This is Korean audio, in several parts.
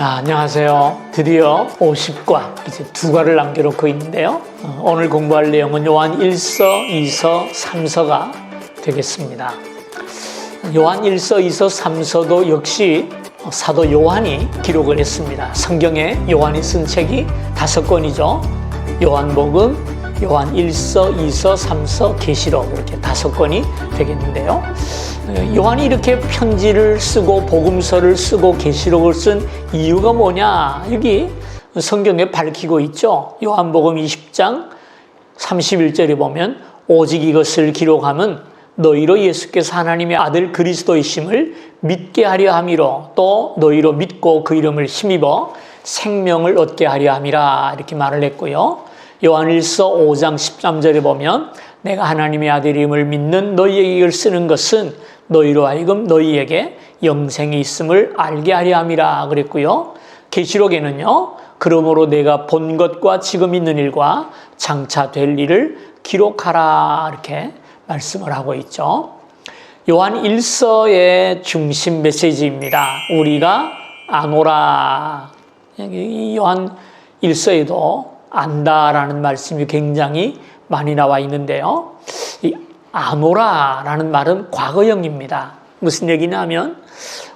아, 안녕하세요. 드디어 50과 이제 두 과를 남겨놓고 있는데요. 어, 오늘 공부할 내용은 요한 1서, 2서, 3서가 되겠습니다. 요한 1서, 2서, 3서도 역시 사도 요한이 기록을 했습니다. 성경에 요한이 쓴 책이 다섯 권이죠. 요한복음, 요한 1서, 2서, 3서, 계시록 이렇게 다섯 권이 되겠는데요. 어, 요한이 이렇게 편지를 쓰고 복음서를 쓰고 계시록을 쓴 이유가 뭐냐? 여기 성경에 밝히고 있죠. 요한복음 20장 31절에 보면 오직 이것을 기록하면 너희로 예수께서 하나님의 아들 그리스도이심을 믿게 하려 함이로 또 너희로 믿고 그 이름을 힘입어 생명을 얻게 하려 함이라 이렇게 말을 했고요. 요한일서 5장 13절에 보면 내가 하나님의 아들임을 믿는 너희에게 이걸 쓰는 것은 너희로 하여금 너희에게 영생이 있음을 알게 하려 함이라 그랬고요. 계시록에는요. 그러므로 내가 본 것과 지금 있는 일과 장차 될 일을 기록하라 이렇게 말씀을 하고 있죠. 요한 1서의 중심 메시지입니다. 우리가 아노라. 이 요한 1서에도 안다라는 말씀이 굉장히 많이 나와 있는데요. 이 아노라라는 말은 과거형입니다. 무슨 얘기냐면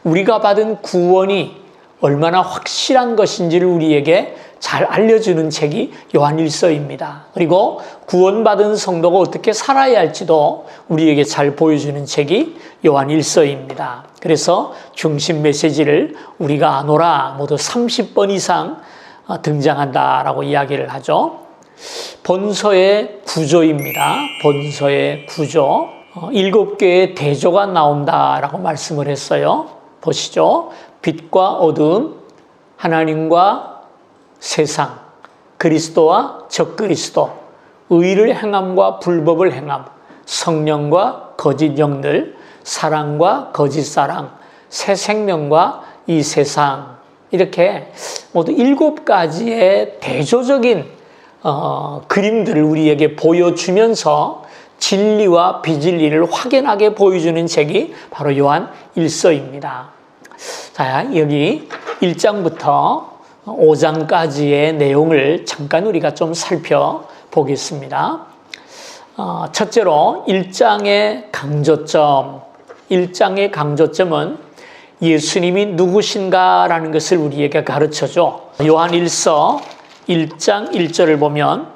우리가 받은 구원이 얼마나 확실한 것인지를 우리에게 잘 알려주는 책이 요한일서입니다. 그리고 구원받은 성도가 어떻게 살아야 할지도 우리에게 잘 보여주는 책이 요한일서입니다. 그래서 중심 메시지를 우리가 아노라 모두 30번 이상 등장한다라고 이야기를 하죠. 본서의 구조입니다. 본서의 구조. 어, 일곱 개의 대조가 나온다라고 말씀을 했어요. 보시죠. 빛과 어둠, 하나님과 세상, 그리스도와 적그리스도, 의를 행함과 불법을 행함, 성령과 거짓 영들, 사랑과 거짓 사랑, 새 생명과 이 세상 이렇게 모두 일곱 가지의 대조적인 어, 그림들을 우리에게 보여주면서 진리와 비진리를 확연하게 보여주는 책이 바로 요한 1서입니다. 자, 여기 1장부터 5장까지의 내용을 잠깐 우리가 좀 살펴보겠습니다. 어, 첫째로 1장의 강조점, 1장의 강조점은 예수님이 누구신가라는 것을 우리에게 가르쳐줘. 요한 1서 1장 1절을 보면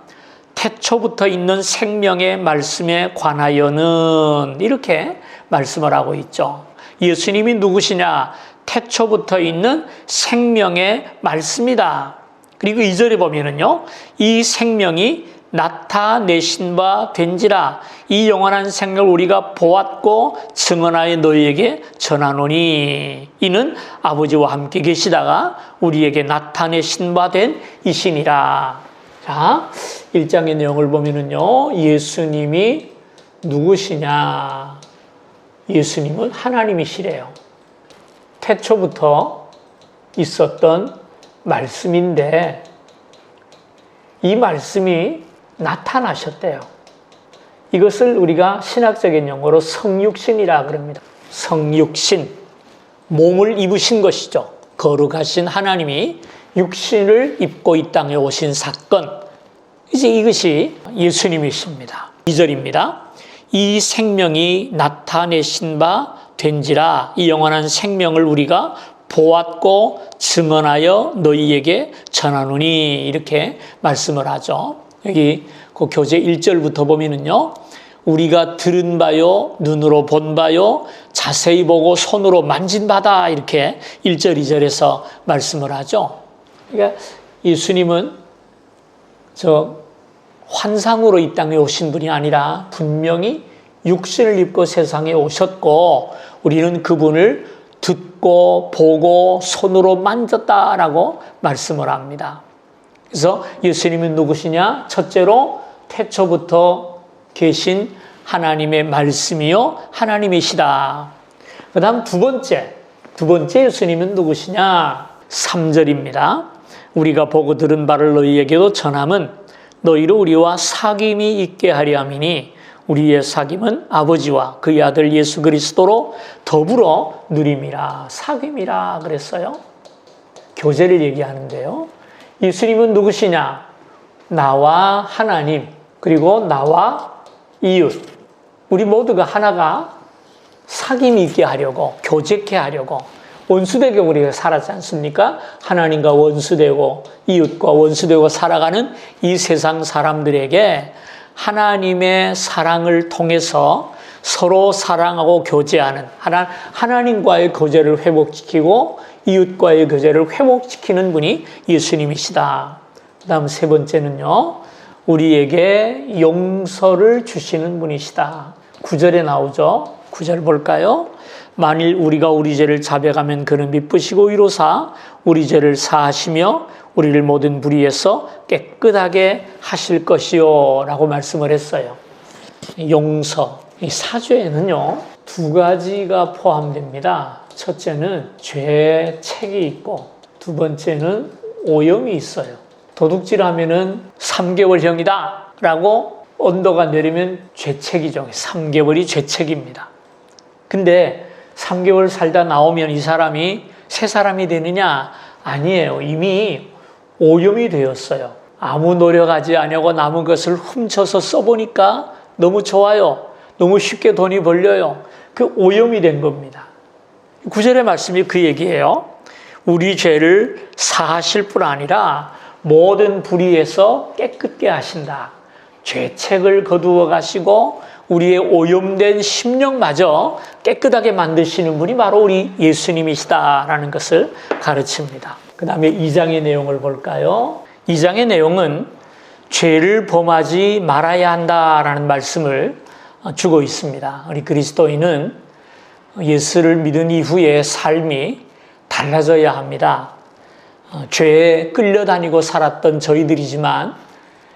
태초부터 있는 생명의 말씀에 관하여는 이렇게 말씀을 하고 있죠. 예수님이 누구시냐? 태초부터 있는 생명의 말씀이다. 그리고 2절에 보면은요, 이 생명이 나타내신 바 된지라 이 영원한 생명을 우리가 보았고 증언하여 너희에게 전하노니 이는 아버지와 함께 계시다가 우리에게 나타내신 바 된 이신이라. 자, 1장의 내용을 보면은요, 예수님이 누구시냐? 예수님은 하나님이시래요. 태초부터 있었던 말씀인데 이 말씀이 나타나셨대요. 이것을 우리가 신학적인 용어로 성육신이라 그럽니다. 성육신. 몸을 입으신 것이죠. 거룩하신 하나님이 육신을 입고 이 땅에 오신 사건. 이제 이것이 예수님이십니다. 2절입니다. 이 생명이 나타내신 바 된지라 이 영원한 생명을 우리가 보았고 증언하여 너희에게 전하노니 이렇게 말씀을 하죠. 여기 그 교재 1절부터 보면은요. 우리가 들은 바요, 눈으로 본 바요, 자세히 보고 손으로 만진 바다 이렇게 1절, 2절에서 말씀을 하죠. 그러니까 예수님은 저 환상으로 이 땅에 오신 분이 아니라 분명히 육신을 입고 세상에 오셨고 우리는 그분을 듣고 보고 손으로 만졌다라고 말씀을 합니다. 그래서 예수님은 누구시냐? 첫째로 태초부터 계신 하나님의 말씀이요 하나님이시다. 그다음 두 번째 두 번째 예수님은 누구시냐? 3절입니다. 우리가 보고 들은 바를 너희에게도 전함은 너희로 우리와 사귐이 있게 하려 함이니 우리의 사귐은 아버지와 그의 아들 예수 그리스도로 더불어 누림이라 사귐이라 그랬어요. 교제를 얘기하는데요. 예수님은 누구시냐? 나와 하나님, 그리고 나와 이웃. 우리 모두가 하나가 사귐 있게 하려고, 교제케 하려고, 원수되게 우리가 살았지 않습니까? 하나님과 원수되고, 이웃과 원수되고 살아가는 이 세상 사람들에게 하나님의 사랑을 통해서 서로 사랑하고 교제하는 하나, 하나님과의 교제를 회복시키고 이웃과의 교제를 회복시키는 분이 예수님이시다. 그 다음 세 번째는요, 우리에게 용서를 주시는 분이시다. 구절에 나오죠. 구절 볼까요? 만일 우리가 우리 죄를 자백하면 그는 미쁘시고 위로사 우리 죄를 사하시며 우리를 모든 불의에서 깨끗하게 하실 것이요 라고 말씀을 했어요. 용서. 이 사죄에는요, 두 가지가 포함됩니다. 첫째는 죄 책이 있고, 두 번째는 오염이 있어요. 도둑질 하면은 3개월형이다! 라고 언도가 내리면 죄책이죠. 3개월이 죄책입니다. 근데 3개월 살다 나오면 이 사람이 새 사람이 되느냐? 아니에요. 이미 오염이 되었어요. 아무 노력하지 않고 남은 것을 훔쳐서 써보니까 너무 좋아요. 너무 쉽게 돈이 벌려요. 그 오염이 된 겁니다. 구절의 말씀이 그 얘기예요. 우리 죄를 사하실 뿐 아니라 모든 불의에서 깨끗게 하신다. 죄책을 거두어 가시고 우리의 오염된 심령마저 깨끗하게 만드시는 분이 바로 우리 예수님이시다라는 것을 가르칩니다. 그 다음에 2장의 내용을 볼까요? 2장의 내용은 죄를 범하지 말아야 한다라는 말씀을 주고 있습니다. 우리 그리스도인은 예수를 믿은 이후에 삶이 달라져야 합니다. 죄에 끌려다니고 살았던 저희들이지만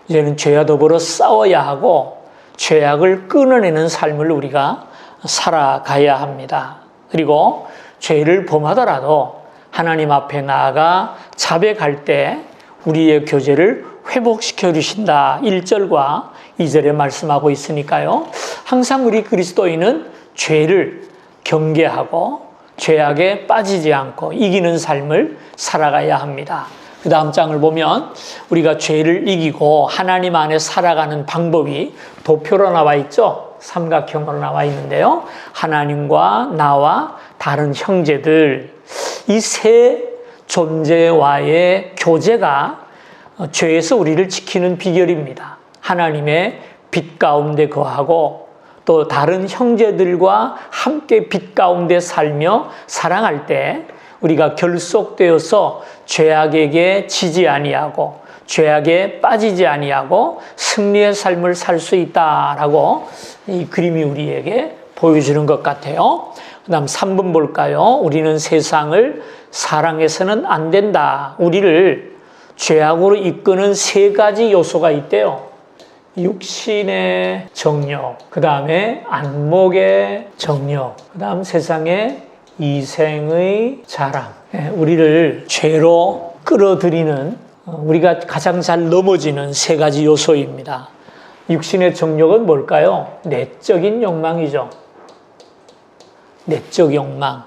이제는 죄와 더불어 싸워야 하고 죄악을 끊어내는 삶을 우리가 살아가야 합니다. 그리고 죄를 범하더라도 하나님 앞에 나아가 자백할 때 우리의 교제를 회복시켜 주신다. 1절과 2절에 말씀하고 있으니까요. 항상 우리 그리스도인은 죄를 경계하고 죄악에 빠지지 않고 이기는 삶을 살아가야 합니다. 그 다음 장을 보면 우리가 죄를 이기고 하나님 안에 살아가는 방법이 도표로 나와 있죠. 삼각형으로 나와 있는데요. 하나님과 나와 다른 형제들, 이 세 존재와의 교제가 죄에서 우리를 지키는 비결입니다. 하나님의 빛 가운데 거하고 또 다른 형제들과 함께 빛 가운데 살며 사랑할 때 우리가 결속되어서 죄악에게 지지 아니하고 죄악에 빠지지 아니하고 승리의 삶을 살 수 있다라고 이 그림이 우리에게 보여주는 것 같아요. 그다음 3번 볼까요? 우리는 세상을 사랑해서는 안 된다. 우리를 죄악으로 이끄는 세 가지 요소가 있대요. 육신의 정욕, 그 다음에 안목의 정욕, 그 다음 세상의 이생의 자랑. 예, 우리를 죄로 끌어들이는 어, 우리가 가장 잘 넘어지는 세 가지 요소입니다. 육신의 정욕은 뭘까요? 내적인 욕망이죠. 내적 욕망.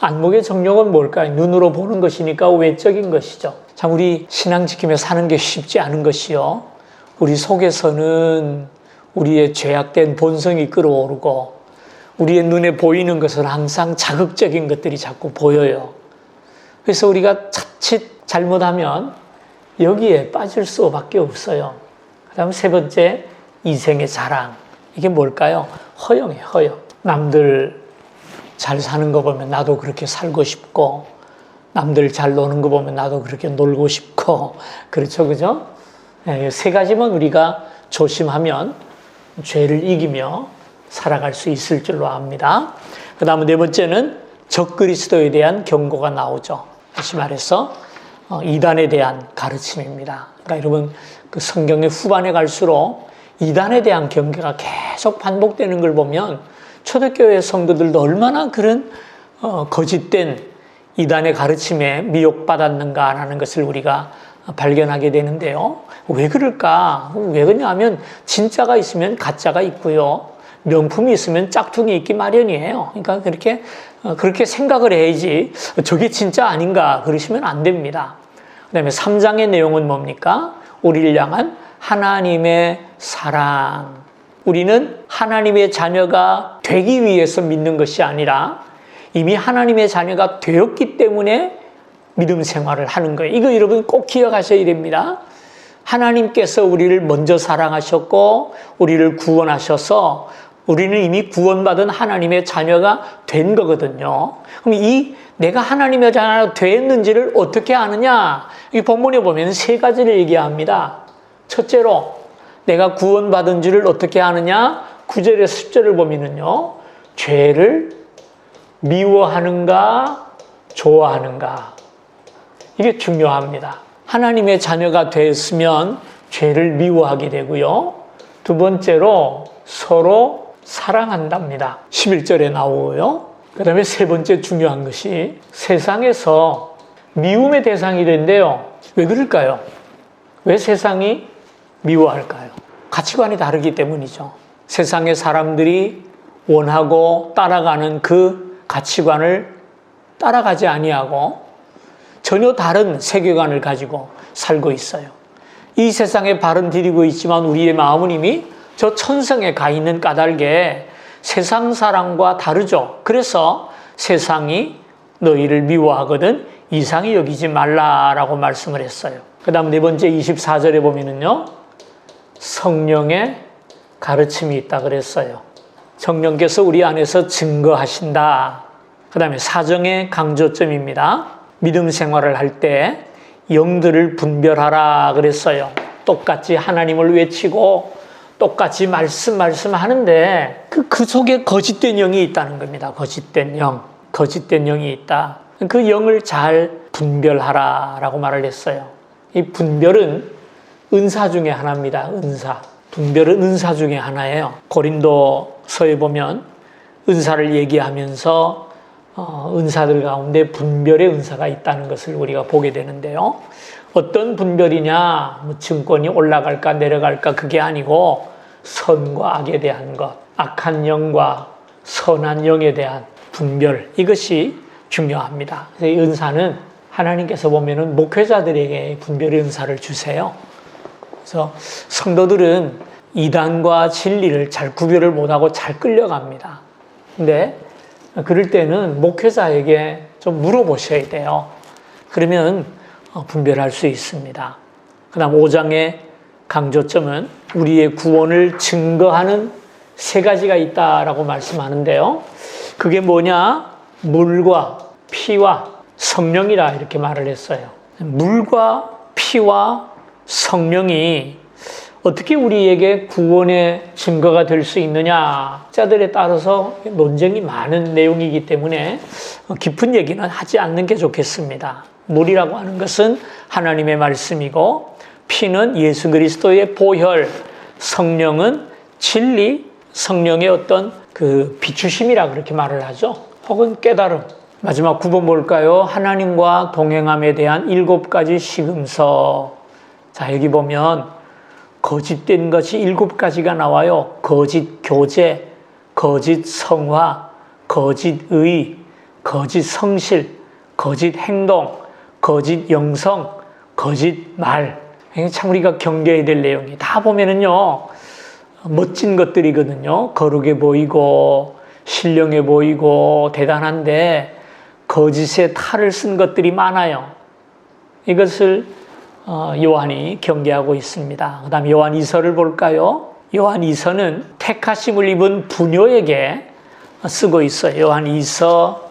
안목의 정욕은 뭘까요? 눈으로 보는 것이니까 외적인 것이죠. 참, 우리 신앙 지키며 사는 게 쉽지 않은 것이요. 우리 속에서는 우리의 죄악된 본성이 끌어오르고 우리의 눈에 보이는 것은 항상 자극적인 것들이 자꾸 보여요. 그래서 우리가 자칫 잘못하면 여기에 빠질 수밖에 없어요. 그 다음 세 번째, 이생의 자랑. 이게 뭘까요? 허영이에요, 허영. 남들 잘 사는 거 보면 나도 그렇게 살고 싶고, 남들 잘 노는 거 보면 나도 그렇게 놀고 싶고, 그렇죠, 그죠? 네, 세 가지만 우리가 조심하면 죄를 이기며 살아갈 수 있을 줄로 압니다. 그 다음 네 번째는 적그리스도에 대한 경고가 나오죠. 다시 말해서 어, 이단에 대한 가르침입니다. 그러니까 여러분 그 성경의 후반에 갈수록 이단에 대한 경계가 계속 반복되는 걸 보면 초대교회 성도들도 얼마나 그런 어, 거짓된 이단의 가르침에 미혹받았는가라는 것을 우리가 발견하게 되는데요. 왜 그럴까? 왜 그러냐면 진짜가 있으면 가짜가 있고요. 명품이 있으면 짝퉁이 있기 마련이에요. 그러니까 그렇게 어, 그렇게 생각을 해야지 저게 진짜 아닌가 그러시면 안 됩니다. 그다음에 3장의 내용은 뭡니까? 우리를 향한 하나님의 사랑. 우리는 하나님의 자녀가 되기 위해서 믿는 것이 아니라 이미 하나님의 자녀가 되었기 때문에 믿음 생활을 하는 거예요. 이거 여러분 꼭 기억하셔야 됩니다. 하나님께서 우리를 먼저 사랑하셨고 우리를 구원하셔서 우리는 이미 구원받은 하나님의 자녀가 된 거거든요. 그럼 이 내가 하나님의 자녀가 됐는지를 어떻게 아느냐? 이 본문에 보면 세 가지를 얘기합니다. 첫째로 내가 구원받은 줄을 어떻게 아느냐? 9절에 10절을 보면은요. 죄를 미워하는가 좋아하는가? 이게 중요합니다. 하나님의 자녀가 됐으면 죄를 미워하게 되고요. 두 번째로 서로 사랑한답니다. 11절에 나오고요. 그 다음에 세 번째 중요한 것이 세상에서 미움의 대상이 된대요. 왜 그럴까요? 왜 세상이 미워할까요? 가치관이 다르기 때문이죠. 세상의 사람들이 원하고 따라가는 그 가치관을 따라가지 아니하고 전혀 다른 세계관을 가지고 살고 있어요. 이 세상에 발은 디디고 있지만 우리의 마음은 이미 저 천성에 가 있는 까닭에 세상 사랑과 다르죠. 그래서 세상이 너희를 미워하거든 이상히 여기지 말라라고 말씀을 했어요. 그 다음 네 번째 24절에 보면은요, 성령의 가르침이 있다 그랬어요. 성령께서 우리 안에서 증거하신다. 그 다음에 사정의 강조점입니다. 믿음 생활을 할 때 영들을 분별하라 그랬어요. 똑같이 하나님을 외치고 똑같이 말씀 말씀하는데 그, 그 속에 거짓된 영이 있다는 겁니다. 거짓된 영. 거짓된 영이 있다. 그 영을 잘 분별하라라고 말을 했어요. 이 분별은 은사 중에 하나입니다. 은사. 분별은 은사 중에 하나예요. 고린도서에 보면 은사를 얘기하면서 어, 은사들 가운데 분별의 은사가 있다는 것을 우리가 보게 되는데요. 어떤 분별이냐, 뭐 증권이 올라갈까 내려갈까 그게 아니고 선과 악에 대한 것, 악한 영과 선한 영에 대한 분별 이것이 중요합니다. 이 은사는 하나님께서 보면은 목회자들에게 분별의 은사를 주세요. 그래서 성도들은 이단과 진리를 잘 구별을 못하고 잘 끌려갑니다. 근데 그럴 때는 목회자에게 좀 물어보셔야 돼요. 그러면 어, 분별할 수 있습니다. 그 다음 5장의 강조점은 우리의 구원을 증거하는 세 가지가 있다라고 말씀하는데요. 그게 뭐냐? 물과 피와 성령이라 이렇게 말을 했어요. 물과 피와 성령이 어떻게 우리에게 구원의 증거가 될 수 있느냐 자들에 따라서 논쟁이 많은 내용이기 때문에 깊은 얘기는 하지 않는 게 좋겠습니다. 물이라고 하는 것은 하나님의 말씀이고 피는 예수 그리스도의 보혈, 성령은 진리, 성령의 어떤 그 비추심이라 그렇게 말을 하죠. 혹은 깨달음. 마지막 9번 뭘까요? 하나님과 동행함에 대한 일곱 가지 시금서. 자, 여기 보면 거짓된 것이 일곱 가지가 나와요. 거짓 교제, 거짓 성화, 거짓 의, 거짓 성실, 거짓 행동, 거짓 영성, 거짓 말. 참 우리가 경계해야 될 내용이 다 보면은요, 멋진 것들이거든요. 거룩해 보이고, 신령해 보이고, 대단한데, 거짓의 탈을 쓴 것들이 많아요. 이것을 어, 요한이 경계하고 있습니다. 그 다음 요한 이서를 볼까요? 요한 이서는 택하심을 입은 부녀에게 쓰고 있어요. 요한 이서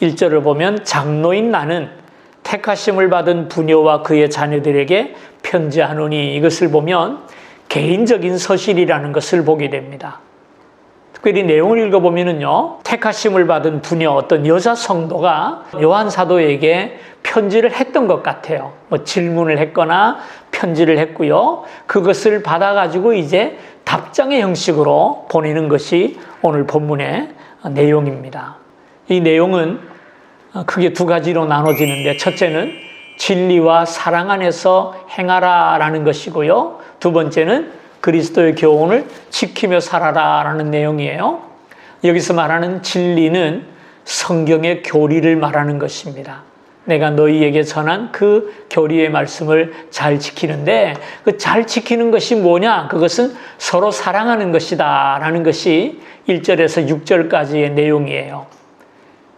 1절을 보면 장로인 나는 택하심을 받은 부녀와 그의 자녀들에게 편지하노니 이것을 보면 개인적인 서실이라는 것을 보게 됩니다. 특별히 내용을 읽어보면은요, 택하심을 받은 부녀, 어떤 여자 성도가 요한 사도에게 편지를 했던 것 같아요. 뭐 질문을 했거나 편지를 했고요. 그것을 받아가지고 이제 답장의 형식으로 보내는 것이 오늘 본문의 내용입니다. 이 내용은 크게 두 가지로 나눠지는데, 첫째는 진리와 사랑 안에서 행하라 라는 것이고요. 두 번째는 그리스도의 교훈을 지키며 살아라라는 내용이에요. 여기서 말하는 진리는 성경의 교리를 말하는 것입니다. 내가 너희에게 전한 그 교리의 말씀을 잘 지키는데 그 잘 지키는 것이 뭐냐? 그것은 서로 사랑하는 것이다. 라는 것이 1절에서 6절까지의 내용이에요.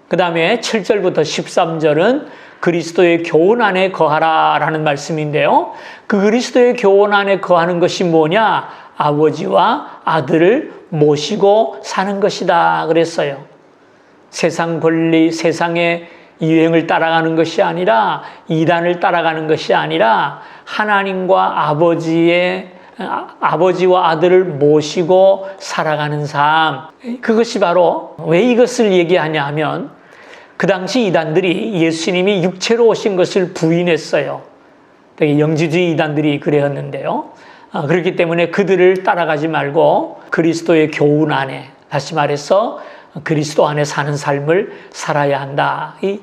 그 다음에 7절부터 13절은 그리스도의 교훈 안에 거하라 라는 말씀인데요. 그 그리스도의 교훈 안에 거하는 것이 뭐냐? 아버지와 아들을 모시고 사는 것이다. 그랬어요. 세상 권리, 세상의 유행을 따라가는 것이 아니라 이단을 따라가는 것이 아니라 하나님과 아버지의 아버지와 아들을 모시고 살아가는 삶. 그것이 바로 왜 이것을 얘기하냐 하면 그 당시 이단들이 예수님이 육체로 오신 것을 부인했어요. 되게 영지주의 이단들이 그랬는데요. 아, 그렇기 때문에 그들을 따라가지 말고 그리스도의 교훈 안에 다시 말해서 그리스도 안에 사는 삶을 살아야 한다. 이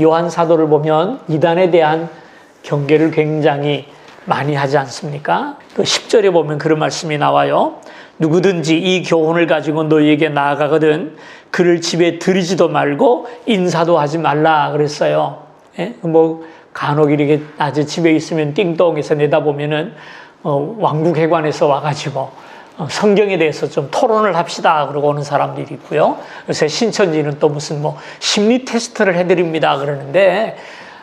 요한 사도를 보면 이단에 대한 경계를 굉장히 많이 하지 않습니까? 그 10절에 보면 그런 말씀이 나와요. 누구든지 이 교훈을 가지고 너희에게 나아가거든 그를 집에 들이지도 말고 인사도 하지 말라 그랬어요. 예? 뭐 간혹 이렇게 낮에 집에 있으면 띵동에서 내다보면은 어, 왕국회관에서 와가지고 어, 성경에 대해서 좀 토론을 합시다 그러고 오는 사람들이 있고요. 요새 신천지는 또 무슨 뭐 심리 테스트를 해드립니다 그러는데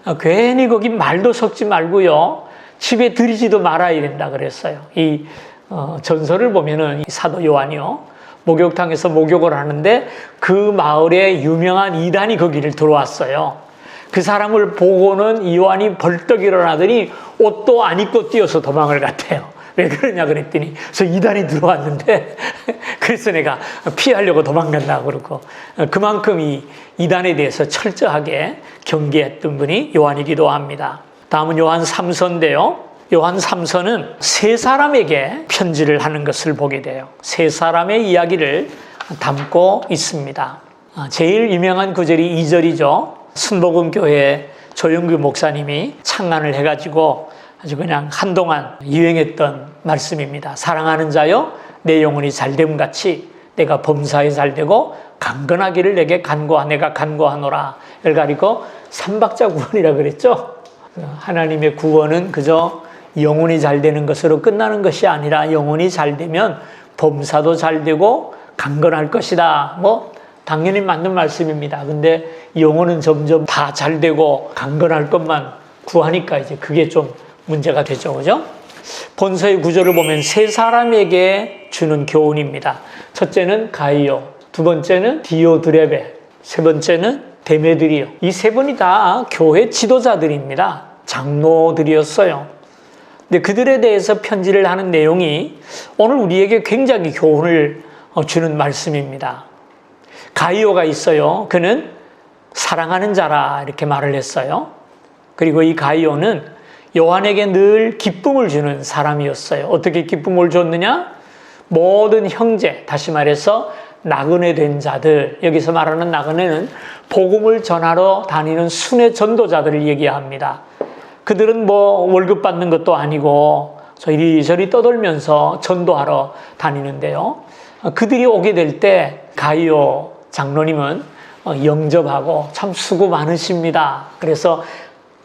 어, 괜히 거기 말도 섞지 말고요. 집에 들이지도 말아야 된다 그랬어요. 이 어, 전설을 보면은 이 사도 요한이요. 목욕탕에서 목욕을 하는데 그 마을에 유명한 이단이 거기를 들어왔어요. 그 사람을 보고는 요한이 벌떡 일어나더니 옷도 안 입고 뛰어서 도망을 갔대요. 왜 그러냐 그랬더니 저 이단이 들어왔는데 그래서 내가 피하려고 도망간다 그러고 그만큼 이 이단에 대해서 철저하게 경계했던 분이 요한이기도 합니다. 다음은 요한 3서인데요. 요한 3서는 세 사람에게 편지를 하는 것을 보게 돼요. 세 사람의 이야기를 담고 있습니다. 아, 제일 유명한 구절이 2절이죠. 순복음교회 조영규 목사님이 창간을 해가지고 아주 그냥 한동안 유행했던 말씀입니다. 사랑하는 자여, 내 영혼이 잘됨 같이 내가 범사에 잘되고 강건하기를 내게 간구하 내가 간구하노라. 를 가리고 삼박자 구원이라 그랬죠. 하나님의 구원은 그저 영혼이 잘 되는 것으로 끝나는 것이 아니라 영혼이 잘 되면 범사도 잘 되고 강건할 것이다. 뭐 당연히 맞는 말씀입니다. 근데 영혼은 점점 다 잘 되고 강건할 것만 구하니까 이제 그게 좀 문제가 되죠. 그죠? 본서의 구조를 보면 세 사람에게 주는 교훈입니다. 첫째는 가이오, 두 번째는 디오드레베, 세 번째는 데메드리오. 이 세 분이 다 교회 지도자들입니다. 장로들이었어요. 근데 그들에 대해서 편지를 하는 내용이 오늘 우리에게 굉장히 교훈을 주는 말씀입니다. 가이오가 있어요. 그는 사랑하는 자라 이렇게 말을 했어요. 그리고 이 가이오는 요한에게 늘 기쁨을 주는 사람이었어요. 어떻게 기쁨을 줬느냐? 모든 형제, 다시 말해서 나그네 된 자들, 여기서 말하는 나그네는 복음을 전하러 다니는 순회 전도자들을 얘기합니다. 그들은 뭐 월급 받는 것도 아니고 저 이리저리 떠돌면서 전도하러 다니는데요. 그들이 오게 될 때 가이오 장로님은 영접하고 참 수고 많으십니다. 그래서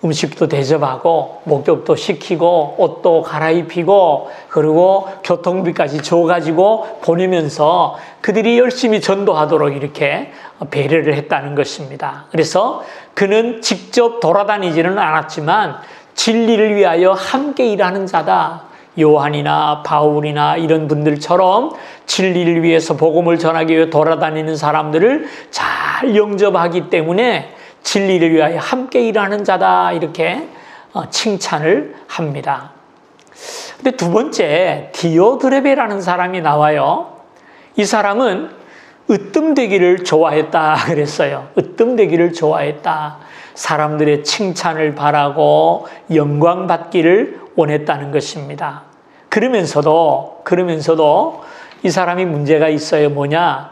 음식도 대접하고 목욕도 시키고 옷도 갈아입히고 그리고 교통비까지 줘가지고 보내면서 그들이 열심히 전도하도록 이렇게 배려를 했다는 것입니다. 그래서 그는 직접 돌아다니지는 않았지만 진리를 위하여 함께 일하는 자다. 요한이나 바울이나 이런 분들처럼 진리를 위해서 복음을 전하기 위해 돌아다니는 사람들을 잘 영접하기 때문에 진리를 위하여 함께 일하는 자다 이렇게 어, 칭찬을 합니다. 근데 두 번째 디오드레베라는 사람이 나와요. 이 사람은 으뜸되기를 좋아했다 그랬어요. 으뜸되기를 좋아했다. 사람들의 칭찬을 바라고 영광 받기를 원했다는 것입니다. 그러면서도 그러면서도 이 사람이 문제가 있어요. 뭐냐?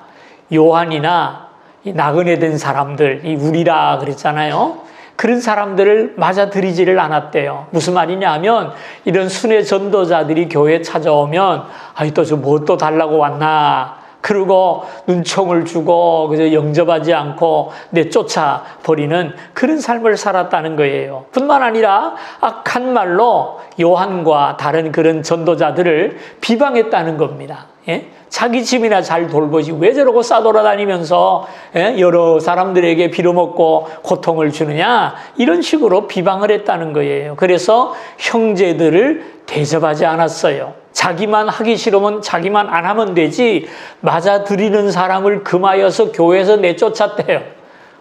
요한이나 이 나그네 된 사람들, 이 우리라 그랬잖아요. 그런 사람들을 맞아들이지를 않았대요. 무슨 말이냐 하면 이런 순회 전도자들이 교회에 찾아오면 아이 또저 뭐 또 달라고 왔나 그리고 눈총을 주고 그저 영접하지 않고 내쫓아 버리는 그런 삶을 살았다는 거예요. 뿐만 아니라 악한 말로 요한과 다른 그런 전도자들을 비방했다는 겁니다. 예? 자기 집이나 잘 돌보지 왜 저러고 싸돌아다니면서 예? 여러 사람들에게 빌어먹고 고통을 주느냐 이런 식으로 비방을 했다는 거예요. 그래서 형제들을 대접하지 않았어요. 자기만 하기 싫으면 자기만 안 하면 되지 맞아들이는 사람을 금하여서 교회에서 내쫓았대요.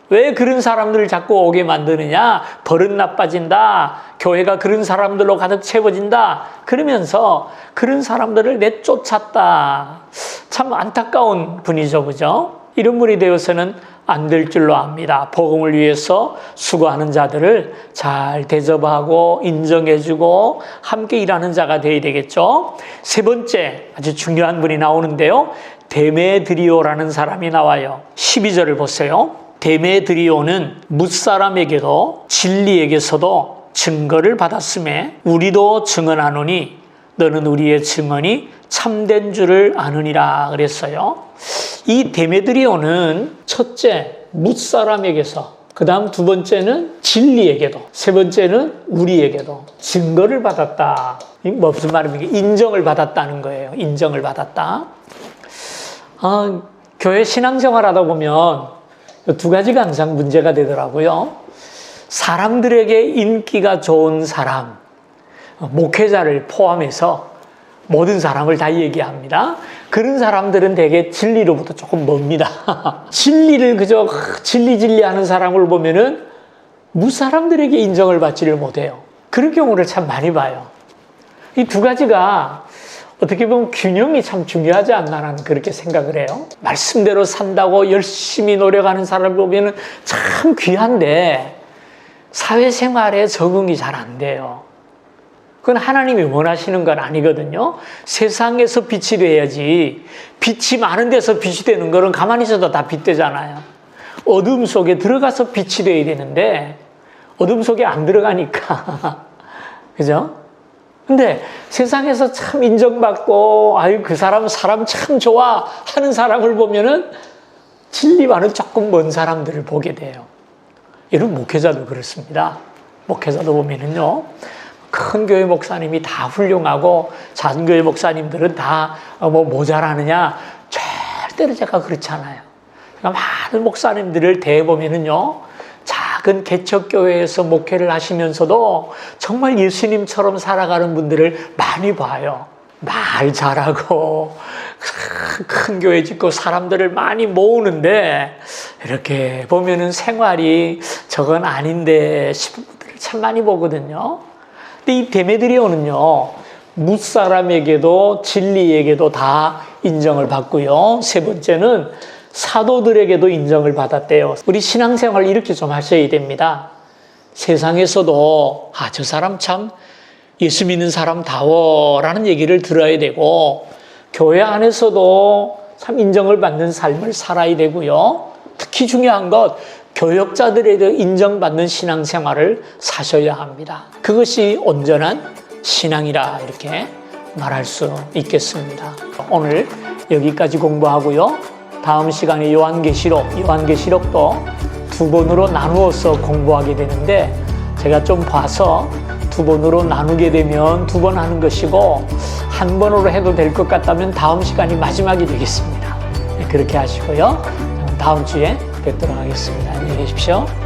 왜 그런 사람들을 자꾸 오게 만드느냐? 버릇 나빠진다. 교회가 그런 사람들로 가득 채워진다. 그러면서 그런 사람들을 내쫓았다. 참 안타까운 분이죠, 그죠? 이런 분이 되어서는 안 될 줄로 압니다. 복음을 위해서 수고하는 자들을 잘 대접하고 인정해주고 함께 일하는 자가 되어야 되겠죠. 세 번째 아주 중요한 분이 나오는데요. 데메드리오라는 사람이 나와요. 12절을 보세요. 데메드리오는 무사람에게도 진리에게서도 증거를 받았음에 우리도 증언하노니 너는 우리의 증언이 참된 줄을 아느니라 그랬어요. 이 데메드리오는 첫째 무사람에게서 그 다음 두 번째는 진리에게도 세 번째는 우리에게도 증거를 받았다. 이 무슨 말입니까? 인정을 받았다는 거예요. 인정을 받았다. 아, 교회 신앙생활 하다 보면 두 가지가 항상 문제가 되더라고요. 사람들에게 인기가 좋은 사람, 목회자를 포함해서 모든 사람을 다 얘기합니다. 그런 사람들은 대개 진리로부터 조금 멉니다. 진리를 그저 진리 진리 하는 사람을 보면은 무사람들에게 인정을 받지를 못해요. 그런 경우를 참 많이 봐요. 이 두 가지가 어떻게 보면 균형이 참 중요하지 않나 나는 그렇게 생각을 해요. 말씀대로 산다고 열심히 노력하는 사람을 보면은 참 귀한데 사회생활에 적응이 잘 안 돼요. 그건 하나님이 원하시는 건 아니거든요. 세상에서 빛이 돼야지. 빛이 많은 데서 빛이 되는 거는 가만히 있어도 다 빛 되잖아요. 어둠 속에 들어가서 빛이 돼야 되는데 어둠 속에 안 들어가니까. 그죠? 근데 세상에서 참 인정받고 아유 그 사람 사람 참 좋아 하는 사람을 보면은 진리와는 조금 먼 사람들을 보게 돼요. 이런 목회자도 그렇습니다. 목회자도 보면은요. 큰 교회 목사님이 다 훌륭하고 작은 교회 목사님들은 다 뭐 모자라느냐 절대로 제가 그렇지 않아요. 그러니까 많은 목사님들을 대보면은요. 작은 개척교회에서 목회를 하시면서도 정말 예수님처럼 살아가는 분들을 많이 봐요. 말 잘하고 큰 교회 짓고 사람들을 많이 모으는데 이렇게 보면은 생활이 저건 아닌데 싶은 분들을 참 많이 보거든요. 근데 이 데메드리오는요, 무사람에게도 진리에게도 다 인정을 받고요. 세 번째는 사도들에게도 인정을 받았대요. 우리 신앙생활 이렇게 좀 하셔야 됩니다. 세상에서도, 아, 저 사람 참 예수 믿는 사람다워 라는 얘기를 들어야 되고, 교회 안에서도 참 인정을 받는 삶을 살아야 되고요. 특히 중요한 것, 교역자들에게 인정받는 신앙생활을 사셔야 합니다. 그것이 온전한 신앙이라 이렇게 말할 수 있겠습니다. 오늘 여기까지 공부하고요. 다음 시간에 요한계시록, 요한계시록도 두 번으로 나누어서 공부하게 되는데 제가 좀 봐서 두 번으로 나누게 되면 두 번 하는 것이고 한 번으로 해도 될 것 같다면 다음 시간이 마지막이 되겠습니다. 네, 그렇게 하시고요. 다음 주에 뵙도록 하겠습니다. 안녕히 계십시오.